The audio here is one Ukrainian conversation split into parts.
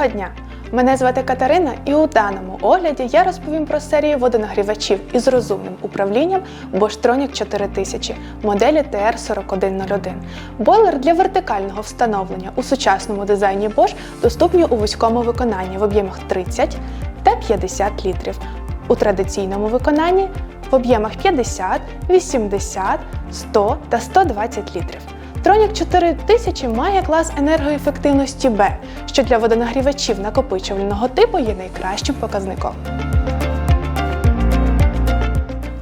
Доброго дня! Мене звати Катерина, і у даному огляді я розповім про серію водонагрівачів із розумним управлінням Bosch Tronic 4000 моделі TR4101. Бойлер для вертикального встановлення у сучасному дизайні Bosch доступні у вузькому виконанні в об'ємах 30 та 50 літрів. У традиційному виконанні в об'ємах 50, 80, 100 та 120 літрів. Тронік 4000 має клас енергоефективності B, що для водонагрівачів накопичувального типу є найкращим показником.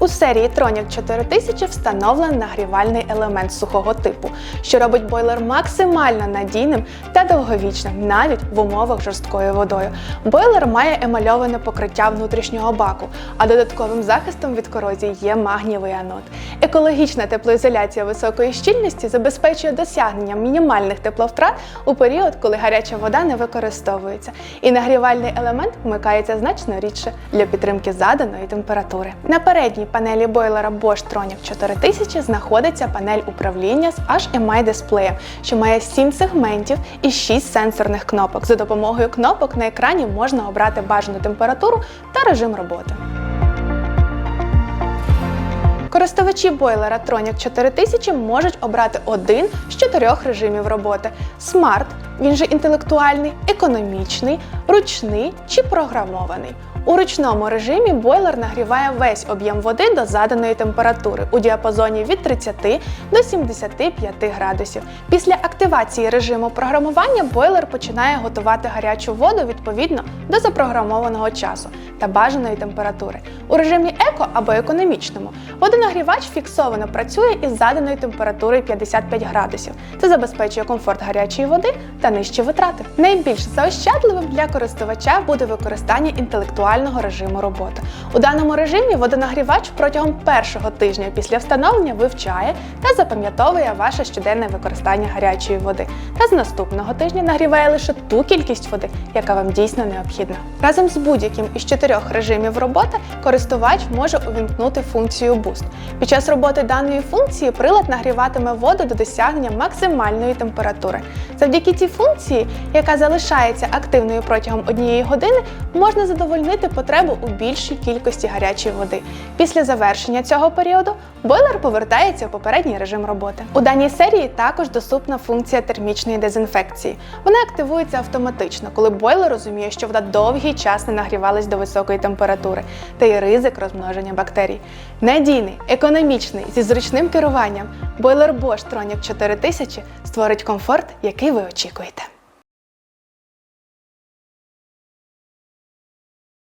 У серії Tronік 4000 встановлений нагрівальний елемент сухого типу, що робить бойлер максимально надійним та довговічним навіть в умовах жорсткою водою. Бойлер має емальоване покриття внутрішнього баку, а додатковим захистом від корозії є магнієвий анод. Екологічна теплоізоляція високої щільності забезпечує досягнення мінімальних тепловтрат у період, коли гаряча вода не використовується, і нагрівальний елемент вмикається значно рідше для підтримки заданої температури. На передній панелі бойлера Bosch Tronic 4000 знаходиться панель управління з HMI дисплеєм, що має 7 сегментів і 6 сенсорних кнопок. За допомогою кнопок на екрані можна обрати бажану температуру та режим роботи. Користувачі бойлера Tronic 4000 можуть обрати один з чотирьох режимів роботи: смарт, він же інтелектуальний, економічний, ручний чи програмований. У ручному режимі бойлер нагріває весь об'єм води до заданої температури у діапазоні від 30 до 75 градусів. Після активації режиму програмування бойлер починає готувати гарячу воду відповідно до запрограмованого часу та бажаної температури. У режимі еко або економічному водонагрівач фіксовано працює із заданою температурою 55 градусів. Це забезпечує комфорт гарячої води та нижчі витрати. Найбільш заощадливим для користувача буде використання інтелектуального режиму роботи. У даному режимі водонагрівач протягом першого тижня після встановлення вивчає та запам'ятовує ваше щоденне використання гарячої води. Та з наступного тижня нагріває лише ту кількість води, яка вам дійсно необхідна. Разом з будь-яким із чотирьох режимів роботи користувач може увімкнути функцію Boost. Під час роботи даної функції прилад нагріватиме воду до досягнення максимальної температури. Завдяки цій функції, яка залишається активною протягом однієї години, можна задовольнити потребу у більшій кількості гарячої води. Після завершення цього періоду бойлер повертається у попередній режим роботи. У даній серії також доступна функція термічної дезінфекції. Вона активується автоматично, коли бойлер розуміє, що вода довгий час не нагрівалась до високої температури, та й ризик розмноження бактерій. Надійний, економічний, зі зручним керуванням, бойлер Bosch Tronic 4000 створить комфорт, який ви очікуєте.